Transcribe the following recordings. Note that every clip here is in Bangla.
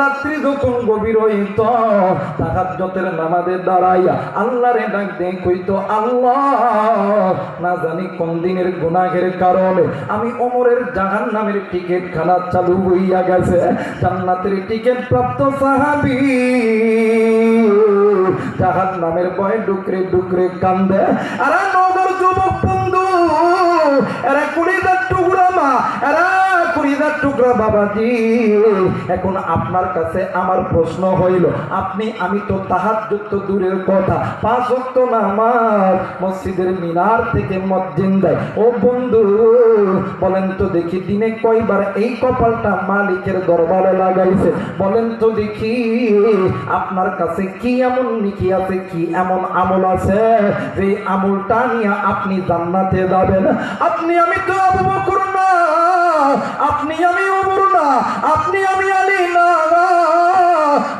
রাত্রি যখন গভীর হইত তাহাজ্জুদের নামাজে দাঁড়াইয়া আল্লাহরে ডাক কইতো, আল্লাহ, না জানি কোন দিনের গুনাহের কারণে আমি ওমরের জাহান নামের টিকিট খানা চালু হইয়া গেছে। জান্নাতের টিকিট প্রাপ্ত সাহাবি জাহান নামের ভয়ে ডুকরে ডুকরে কান্দে। আরে নগর যুবক বন্ধু, এরা কুড়িদার টুকরা মা, এরা কুড়িদার টুকরা বাবাজি। এখন আপনার কাছে আমার প্রশ্ন হইল, আপনি, আমি তো তাহার যুক্ত দূরের কথা, পাঁচ অক্ত নামাজ মসজিদের মিনার থেকে মসজিদ দেয় ও বন্ধু, বলেন তো দেখি দিনে কয়বার এই কপালটা মালিকের দরবারে লাগাইছে। বলেন তো দেখি আপনার কাছে কি এমন নিকি আছে, কি এমন আমল আছে? যে আমলটা নিয়ে আপনি জান্নাতে যাবেন। আপনি, আমি তো আবু বকর না আপনি আমি ওমর না আপনি আমি আলী না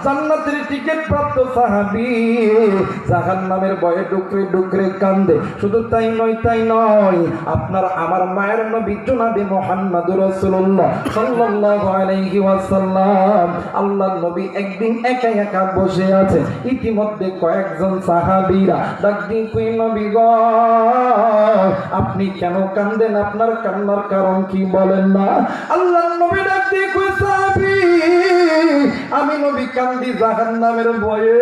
জান্নাতের টিকিট প্রাপ্ত সাহাবি। জাহান নামের ভয়ে ডুকরে ডুকরে কান্দে। শুধু তাই নয় তাই নয়, আপনার আমার মায়ের নবী জনাবে মোহাম্মদ রাসূলুল্লাহ সাল্লাল্লাহু আলাইহি ওয়াসাল্লাম, আল্লাহর নবী একদিন একা একা বসে আছে। ইতিমধ্যে কয়েকজন সাহাবীরা ডাক দিয়ে কই নবী গো, আপনি কেন কান্দেন? আপনার কান্নার কারণ কি বলেন না? আল্লাহর নবী ডাক দিয়ে, কই সাহাবী আমি নবী কান্দি জাহান নামের ভয়ে।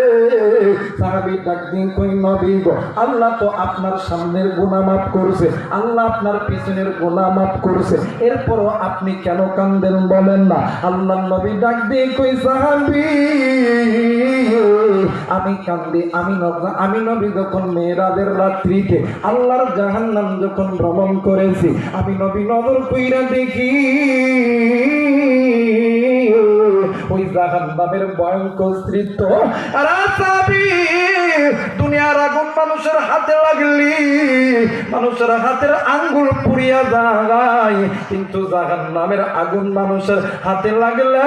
সাহাবী ডাক দিন কই নবী গো, আল্লাহ তো আপনার সামনের গুনাহ মাফ করছে। আল্লাহ আপনার পিছনের গুনাহ মাফ করছে। এরপরও আপনি কেন কান্দেন বলেন না? আল্লাহ নবী ডাক দিয়ে কই সাহাবী, আমি কান্দি, আমি আমি নবী যখন মেয়েরাদের রাত্রিতে আল্লাহর জাহান্নাম যখন ভ্রমণ করেছি, আমি নবী নজর কইরা দেখি ওই জাহান নামের ভয়ঙ্কর স্ত্রীত্ব আর দুনিয়ার আগুন মানুষের হাতে লাগলি। মানুষের হাতের আঙ্গুল পুড়িয়া যায়, কিন্তু জাহান নামের আগুন মানুষের হাতে লাগলে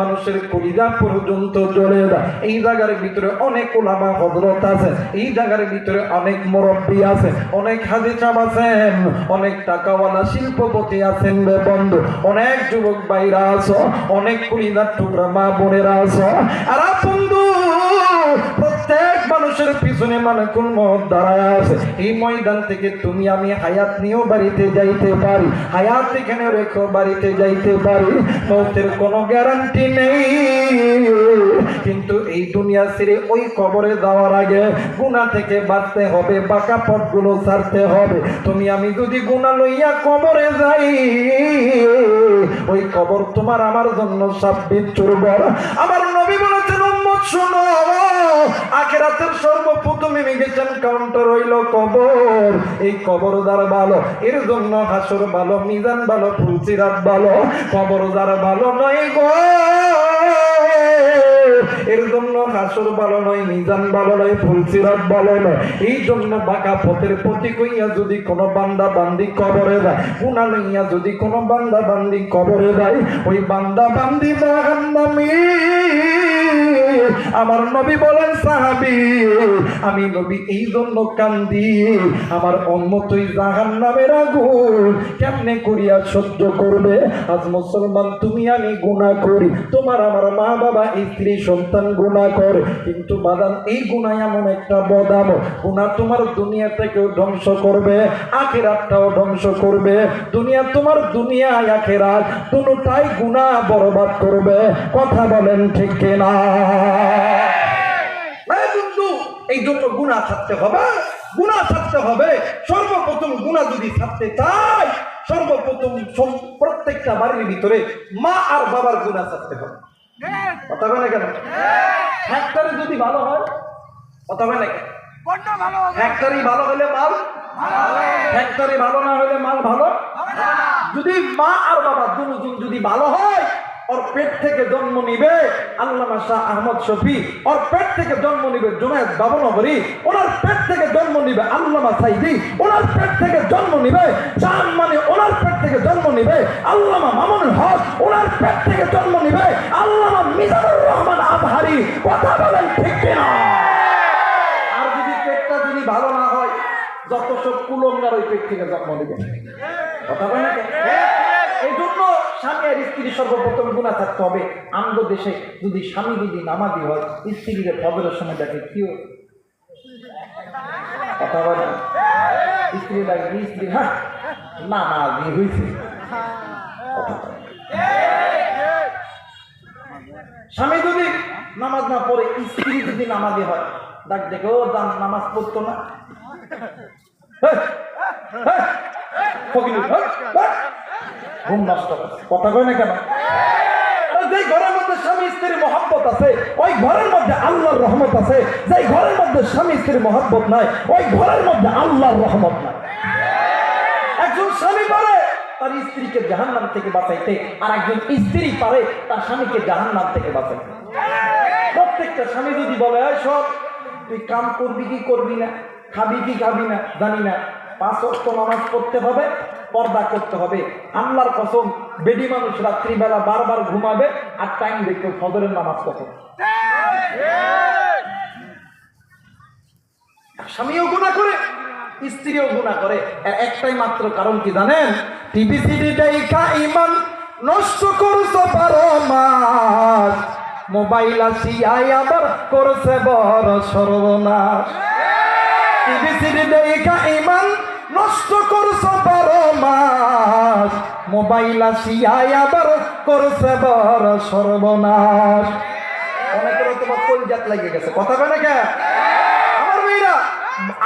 মানুষের কলিজা পর্যন্ত জ্বলে যায়। এই জায়গার ভিতরে অনেক ওলামা হজরত আছে, এই জায়গার ভিতরে অনেক মুরব্বী আছে, অনেক হাজি সাহেব আছেন, অনেক টাকাওয়ালা শিল্পপতি আছেন বন্ধু, অনেক যুবক বাইরা আছো, অনেক কুড়িদার টুকরা মা বোনেরা আছো। আর বন্ধু মানুষের পিছনে মানে কোন মত দাঁড়ায় আছে? এই ময়দান থেকে তুমি আমি হায়াত নিয়েও বাড়িতে যাইতে পারি। হায়াত এখানে রেখো বাড়িতে যাইতে পারি। মতের কোনো গ্যারান্টি নেই। কিন্তু এই দুনিয়া ছেড়ে ওই কবরে যাওয়ার আগে গুণা থেকে বাঁচতে হবে, বাঁকা পথগুলো ছাড়তে হবে। তুমি আমি যদি গুণা লইয়া কবরে যাই, ওই কবর তোমার আমার জন্য সাব্বিত চুরবর আমার নবী বলেছেন শোনো, আখেরাতের সর্বপ্রথম নেমে গেছেন কাউন্টার হইল কবর। এই কবর যার ভালো, এর জন্য হাসর ভালো, মিজান ভালো, ফুলসিরাত ভালো কবর যার ভালো নয় গো। এর জন্য হাসর ভালো নয়, মিজান ভালো নয়, ফুলসিরাত ভালো নয়। এই জন্য বাঁকা পথের প্রতি কইয়া যদি কোনো বান্দা বান্দি কবরে যায়, গুণা লইয়া যদি কোনো বান্দা বান্দি কবরে যায়, ওই বান্দা বান্দি জাহান্নামী আমার নবী বলেন, সাহাবি, আমি নবী এই জন্য কান্দি, আমার অন্যতই জাহান নামের আগুন। কেমনে করিয়া সহ্য করবে? আজ মুসলমান তুমি, আমি গুণা করি। তোমার আমার মা বাবা স্ত্রী সন্তান গুণা করে। কিন্তু বাদাম, এই গুণা এমন একটা বদাম। গুণা তোমার দুনিয়া থেকেও ধ্বংস করবে, আখেরাতটাও ধ্বংস করবে। দুনিয়া তোমার দুনিয়া আখেরাত। দুটাই গুণা বরবাদ করবে। কথা বলেন ঠিক কিনা? বন্ধু, এই জন্য গুণা থাকতে হবে, গুণা থাকতে হবে। সর্বপ্রথম গুণা যদি থাকতে চাই, সর্বপ্রথম প্রত্যেকটা বাড়ির ভিতরে মা আর বাবার গুণা থাকতে হবে। কথা বলে কেন? ফ্যাক্টরি যদি ভালো হয়, কথা বলে কেন? ফ্যাক্টরি ভালো হলে মাল? ফ্যাক্টরি ভালো না হলে মাল ভালো? যদি মা আর বাবা দুজন যদি ভালো হয় ওর পেট থেকে জন্ম নিবে আল্লামা শাহ আহমদ শফি। ওর পেট থেকে জন্ম নিবে জুনায়দ বাবনগরী ওনার পেট থেকে জন্ম নিবে আল্লামা সাইদি। ওনার পেট থেকে জন্ম নিবে চান মানে ওনার পেট থেকে জন্ম নিবে আল্লামা মামুনুল হক। ওনার পেট থেকে জন্ম নিবে কথা বলেন ঠিক কিনা? আর যদি পেটটা যদি ভালো না হয় যত সব কুলঙ্গার ওই পেট থেকে জন্ম দেবে কথা বলে না কেন? এই জন্য স্বামী আর স্ত্রী সর্বপ্রথম গুণা থাকতে হবে আঙ্গ দেশে যদি স্বামী যদি নামাদি হয় স্ত্রীকে ফজরের সময় দেখে কি হয়? কথা বলে স্ত্রী স্ত্রী হ্যাঁ না না হয়েছে। স্বামী যদি নামাজ না পড়ে স্ত্রী যদি নামাজি হয় ডাক দেখে ও যান নামাজ পড়তো না হেই, হেই, ফকির, হেই, হেই। ঘুম নষ্ট কথা কয় না কেন? যেই ঘরের মধ্যে স্বামী, স্ত্রীর আছে, ওই ঘরের মধ্যে রহমত আছে ঘরের মধ্যে স্বামী, স্ত্রীর নাই, ওই ঘরের মধ্যে আল্লাহর রহমত নাই। একজন স্বামী পারে, তার স্ত্রীকে থেকে বাঁচাইতে আর একজন স্ত্রী পারে, তার স্বামীকে থেকে বাঁচাইতে। প্রত্যেকটা স্বামী যদি বলে, "এই সব, তুই কাম করবি কি করবি না? খাবি কি খাবি না? জানি না। পাঁচ অক্ট নামাজ পড়তে হবে পর্দা করতে হবে। আল্লাহর কসম, বেডি মানুষ রাত্রিবেলা বারবার ঘুমাবে আর টাইম দেখবে ফজরের নামাজ কখন স্বামীও গুণা করে, স্ত্রীও গুণা করে। এর একটাই মাত্র কারণ কি জানেন? টিভি সিডি দেখা ইমান নষ্ট করছ বারো মাস। মোবাইল আসিয়াই আবার করছে বড় সর্বনাশ। টিভি সিডি দেখা ইমান নষ্ট মোবাইল আসিয়াই আবার করছে বড় সর্বনাশ। অনেকের তোমার কলজাত লাগে গেছে। কথা না কে? আমার মেয়েরা,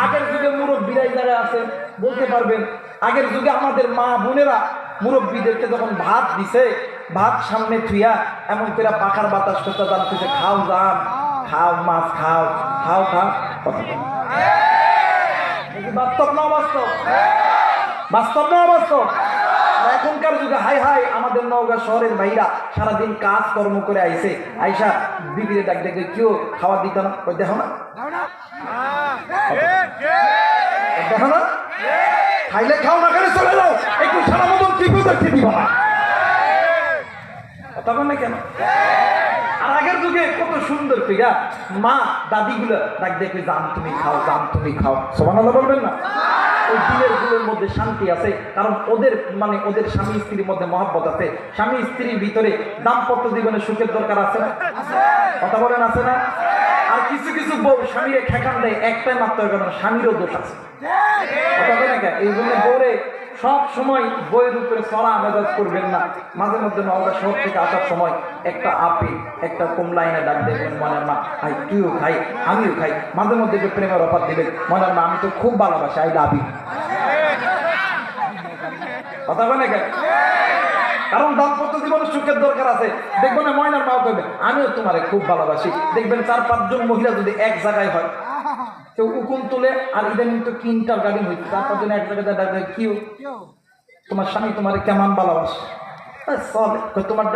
আগের যুগে মুরব্বীরাই যারা আছেন বলতে পারবেন, আগের যুগে আমাদের মা বোনেরা মুরব্বীদেরকে যখন ভাত দিছে, ভাত সামনে থুইয়া এমন করে পাখার বাতাস করতে জানতেছে খাও যান খাও মাছ, খাও খাও খাও। কথা বলো। বাস্তব না বাস্তব বাস্তব না বাস্তব আর এখনকার যুগে হাই হাই আমাদের নওগাঁ শহরের ভাইরা সারাদিন কাজ কর্ম করে আইছে। আইসা বিবিরে ডাক দেখে কেউ খাওয়া দিত না? দেখো না। দেখো না। খাইলে খাও না কেন? চলে যাও। একটু সারা মতন টিপু দেখতে দিব। না বল না কেন? আর আগের যুগে কত সুন্দর ফিগা মা দাদিগুলো ডাক দেখবে জান তুমি খাও জান তুমি খাও। সমান বলবেন না? ওই দিনের মধ্যে শান্তি আছে কারণ ওদের মানে ওদের স্বামী স্ত্রীর মধ্যে মহাব্বত আছে। স্বামী স্ত্রীর ভিতরে দাম্পত্য জীবনে সুখের দরকার আছে না? কথা বলেন আছে না? আর কিছু কিছু বউ স্বামীরে ঠেকান দেয় একটাই মাত্র কারণ স্বামীরও দোষ আছে। কথা বলেন এই জন্য বউরে সব সময় বইয়ের উপরে সরা মেজাজ করবেন না। মাঝে মধ্যে নওগা শহর থেকে আসার সময় একটা আপেল একটা কমলা ডাক দেবেন মনের মা, ভাই, তুইও খাই, আমিও খাই। মাঝে মধ্যে একটু প্রেমের অফার দিবেন মনের মা, আমি তো খুব ভালোবাসি আই লাভ কথা বলে কেন কারণ দাম্পত্য জীবনে সুখের দরকার আছে। দেখবেন ময়নার মাও করবে আমিও তোমারে খুব ভালোবাসি। দেখবেন চার পাঁচজন মহিলা যদি এক জায়গায় হয় কেউ উকুন তুলে আর ইদানিং তো গাড়ি হইছে। চার পাঁচজন এক জায়গায় কিউ তোমার স্বামী তোমারে কেমন ভালোবাসে? চলে কই তোমার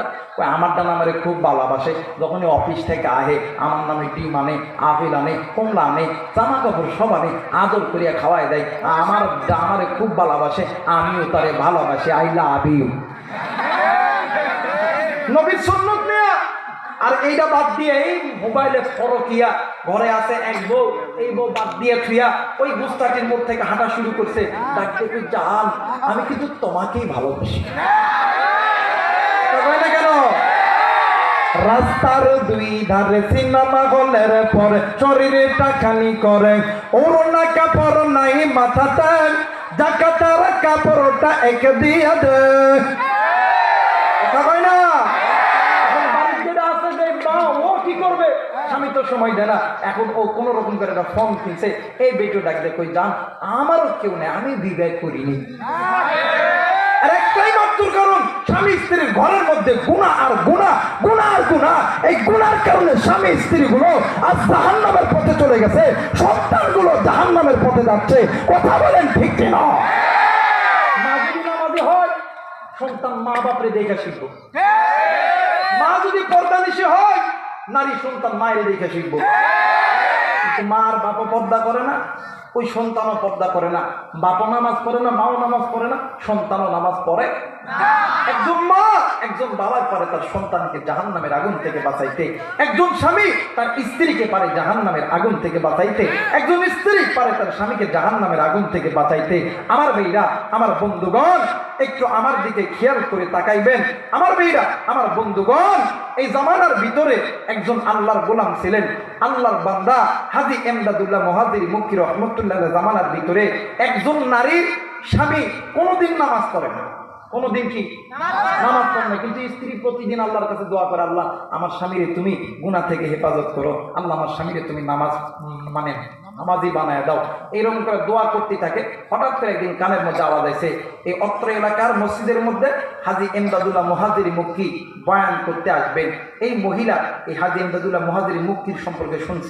আমার ডান আমারে খুব ভালোবাসে। যখন অফিস থেকে আহে আমার নামে ডিম আনে আপেল আনে কমলা আনে জামা কাপড় সব আনে আদর করিয়া খাওয়াই দেয়। আমার আমারে খুব ভালোবাসে আমিও তারে ভালোবাসি আই লাভ ইউ। নবীর সুন্নত নেয়া আর এইটা বাদ দিয়ে এই মোবাইলে ফরকিয়া ঘরে আছে এক বউ, এই বউ বাদ দিয়ে থুইয়া ওই গুস্তাটির মোড় থেকে হাঁটা শুরু করছে। ডাকতে তুই জান, আমি কিন্তু তোমাকেই ভালোবাসি। রাস্তার দুই ধারে সিনেমা হলের পরে শরীরে টাকানি করে। ওরনা কাপড় নাই মাথাতে, জাকাতার কাপড়টা একে দিয়ে দে। কথা কয় না এখন বাড়ির যেটা আছে যে মা ও কি করবে? স্বামী তো সময় দেয় না। এখন ও কোনো রকম করে একটা ফর্ম কিনছে। এই বেটো ডাকতে কই যান আমারও কেউ নেই, আমি বিবাহ করিনি। একটাই মাত্র কারণ, স্বামী স্ত্রীর ঘরের মধ্যে গুণা আর গুণা গুণা আর গুণা। এই গুণার কারণে স্বামী স্ত্রী গুলো জাহান নামের পথে চলে গেছে। সন্তানগুলো জাহান নামের পথে যাচ্ছে। কথা বলেন ঠিক হয়, সন্তান মা বাপরে দেখে শিখব। মা যদি পর্দা নিশে হয় নারী সন্তান মায়ের দেখে শিখব। মার বাপ পর্দা করে না, ওই সন্তানও পর্দা করে না। বাপও নামাজ পড়ে না, মাও নামাজ পড়ে না, সন্তানও নামাজ পড়ে। একজন মা, একজন বাবার পারে তার সন্তানকে জাহান নামের আগুন থেকে বাঁচাইতে, একজন স্বামী তার স্ত্রীকে পারে জাহান নামের আগুন থেকে বাঁচাইতে, একজন স্ত্রী পারে তার স্বামীকে জাহান নামের আগুন থেকে বাঁচাইতে। আমার মেয়েরা আমার বন্ধুগণ, একটু আমার দিকে খেয়াল করে তাকাইবেন। আমার মেয়েরা আমার বন্ধুগণ, এই জামানার ভিতরে একজন আল্লাহর গোলাম ছিলেন। আল্লাহর বান্দা হাজি এমদাদুল্লাহ মহাজির মুক্তি রহমতুল্লাহ জামানার ভিতরে একজন নারীর স্বামী কোনোদিন নামাজ পড়ে না। কোনোদিন কি? নামাজ পড়ে না কিন্তু স্ত্রী প্রতিদিন আল্লাহর কাছে দোয়া করে আল্লাহ আমার স্বামীরে তুমি গুনাহ থেকে হেফাজত করো। আল্লাহ আমার স্বামীরে তুমি নামাজ মানে নামাজি বানায় দাও। এইরকম করে দোয়া করতে থাকে। হঠাৎ করে একদিন কানের মধ্যে আওয়াজ আছে এই অত্র এলাকার মসজিদের মধ্যে হাজি এমদাদুল্লাহ মহাজির মুক্তি বয়ান করতে আসবেন। এই মহিলা এই হাজি এমদাদুল্লাহ মহাজির মুক্তির সম্পর্কে শুনছে।